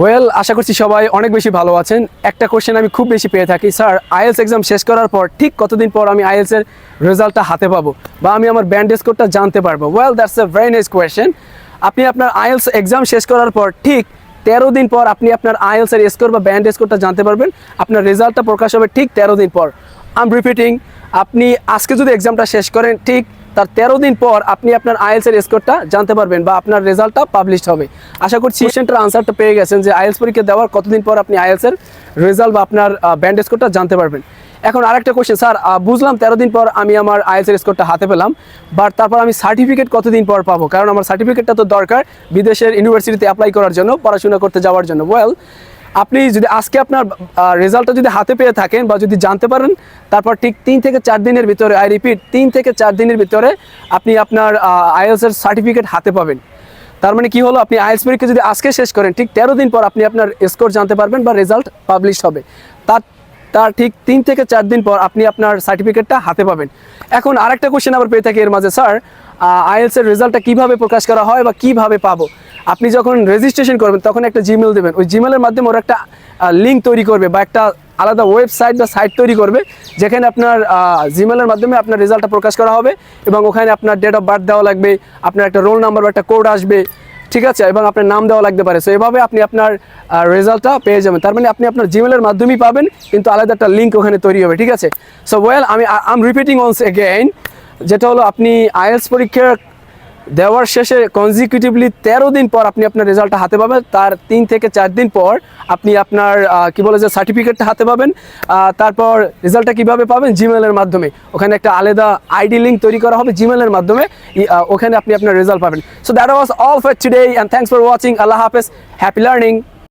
Well আশা করছি সবাই অনেক বেশি ভালো আছেন। একটা কোশ্চেন আমি খুব বেশি পেয়ে থাকি। স্যার আইএলস এক্সাম শেষ করার পর ঠিক কতদিন পর আমি আইএলসের রেজাল্টটা হাতে পাবো? বা আমি আমার ব্যান্ড স্কোরটা জানতে পারব? Well that's a very nice question আপনি আপনার আইএলস এক্সাম শেষ করার পর ঠিক তেরো দিন পর আপনি আপনার আইএলসের স্কোর বা ব্যান্ড স্কোরটা জানতে পারবেন। আপনার রেজাল্টটা প্রকাশ হবে ঠিক তেরো দিন পর। আম রিপিটিং আপনি আজকে যদি এক্সামটা শেষ করেন ঠিক তার তেরো দিন পর আপনি আপনার আইএলস এর স্কোরটা জানতে পারবেন বা আপনার রেজাল্টটা পাবলিশ হবে। আশা করছি কোশ্চেনটার আনসারটা পেয়ে গেছেন যে আইএলস পরীক্ষা দেওয়ার কতদিন পর আপনি আইএলস এর রেজাল্ট বা আপনার ব্যান্ড স্কোরটা জানতে পারবেন। এখন আরেকটা কোশ্চেন স্যার বুঝলাম তেরো দিন পর আমি আমার আইএলস এর স্কোরটা হাতে পেলাম বাট তারপর আমি সার্টিফিকেট কতদিন পর পাবো? কারণ আমার সার্টিফিকেটটা তো দরকার বিদেশের ইউনিভার্সিটিতে অ্যাপ্লাই করার জন্য, পড়াশোনা করতে যাওয়ার জন্য। ওয়েল আপনি যদি আজকে আপনার রেজাল্টটা যদি হাতে পেয়ে থাকেন বা যদি জানতে পারেন, তারপর ঠিক তিন থেকে চার দিনের ভিতরে আই রিপিট তিন থেকে চার দিনের ভিতরে আপনি আপনার আইএলস এর সার্টিফিকেট হাতে পাবেন। তার মানে কি হলো? আপনি আইএলস পরীক্ষা যদি আজকে শেষ করেন, ঠিক তেরো দিন পর আপনি আপনার স্কোর জানতে পারবেন বা রেজাল্ট পাবলিশ হবে। তার তার ঠিক তিন থেকে চার দিন পর আপনি আপনার সার্টিফিকেটটা হাতে পাবেন। এখন আরেকটা কোশ্চেন আবার পেয়ে থাকি এর মাঝে, স্যার। আইএলস এর রেজাল্টটা কীভাবে প্রকাশ করা হয় বা কীভাবে পাবো? আপনি যখন রেজিস্ট্রেশন করবেন, তখন একটা জিমেল দেবেন। ওই জিমেলের মাধ্যমে ওরা একটা লিঙ্ক তৈরি করবে বা একটা আলাদা ওয়েবসাইট বা সাইট তৈরি করবে, যেখানে আপনার জিমেলের মাধ্যমে আপনার রেজাল্টটা প্রকাশ করা হবে এবং ওখানে আপনার ডেট অফ বার্থ দেওয়া লাগবে, আপনার একটা রোল নাম্বার বা একটা কোড আসবে ঠিক আছে, এবং আপনার নাম দেওয়া লাগতে পারে। সো এভাবে আপনি আপনার রেজাল্টটা পেয়ে যাবেন। তার মানে আপনি আপনার জিমেলের মাধ্যমেই পাবেন, কিন্তু আলাদা একটা লিঙ্ক ওখানে তৈরি হবে, ঠিক আছে? সো ওয়েল আমি আম রিপিটিং অনস এগেইন যেটা হলো আপনি আইএলস পরীক্ষার দেওয়ার শেষে কনজিকিউটিভলি তেরো দিন পর আপনি আপনার রেজাল্টটা হাতে পাবেন। তার তিন থেকে চার দিন পর আপনি আপনার কি বলে যে সার্টিফিকেটটা হাতে পাবেন। তারপর রেজাল্টটা কীভাবে পাবেন? জিমেলের মাধ্যমে। ওখানে একটা আলাদা আইডি লিঙ্ক তৈরি করা হবে জিমেলের মাধ্যমে। ওখানে আপনি আপনার রেজাল্ট পাবেন। So that was all for today and thanks for watching আল্লাহ হাফেজ। Happy learning